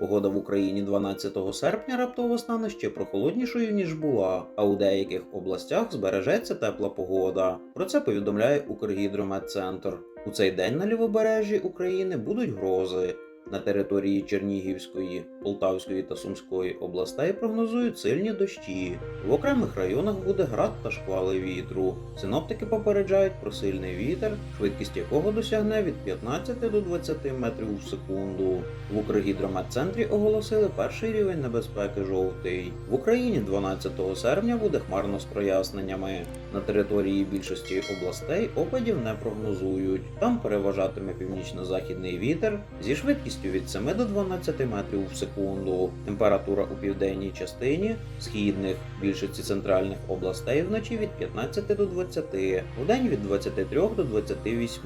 Погода в Україні 12 серпня раптово стане ще прохолоднішою, ніж була, а у деяких областях збережеться тепла погода. Про це повідомляє Укргідрометцентр. У цей день на лівобережжі України будуть грози. На території Чернігівської, Полтавської та Сумської областей прогнозують сильні дощі. В окремих районах буде град та шквали вітру. Синоптики попереджають про сильний вітер, швидкість якого досягне від 15 до 20 метрів в секунду. В Укргідрометцентрі оголосили перший рівень небезпеки жовтий. В Україні 12 серпня буде хмарно з проясненнями. На території більшості областей опадів не прогнозують. Там переважатиме північно-західний вітер зі швидкістю від 7 до 12 метрів в секунду. Температура у південній частині східних більшості центральних областей вночі від 15 до 20, вдень від 23 до 28.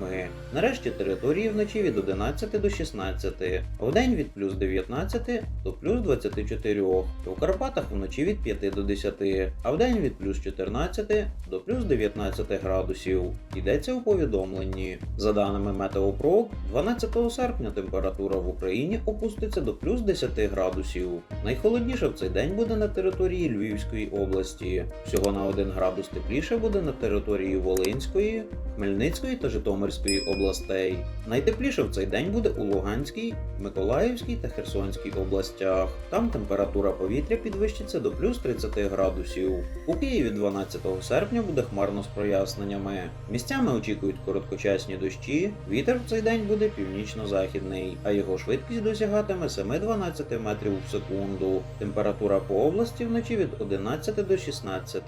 Нарешті території вночі від 11 до 16, а вдень від плюс 19 до плюс 24. У Карпатах вночі від 5 до 10, а вдень від плюс 14 до плюс 19 градусів. Йдеться у повідомленні. За даними Метеопрок, 12 серпня температура в Україні опуститься до плюс 10 градусів. Найхолодніше в цей день буде на території Львівської області. Всього на 1 градус тепліше буде на території Волинської, Хмельницької та Житомирської областей. Найтепліше в цей день буде у Луганській, Миколаївській та Херсонській областях. Там температура повітря підвищиться до плюс 30 градусів. У Києві 12 серпня буде хмарно з проясненнями. Місцями очікують короткочасні дощі. Вітер в цей день буде північно-західний, а його швидкість досягатиме 7-12 метрів в секунду. Температура по області вночі від 11 до 16,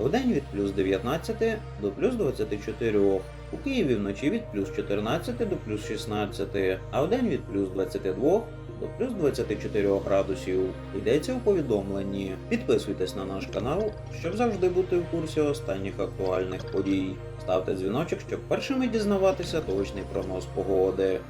вдень від плюс 19 до плюс 24. У Києві вночі від плюс 14 до плюс 16, а вдень від плюс 22 до плюс 24 градусів. Йдеться у повідомленні. Підписуйтесь на наш канал, щоб завжди бути в курсі останніх актуальних подій. Ставте дзвіночок, щоб першими дізнаватися точний прогноз погоди.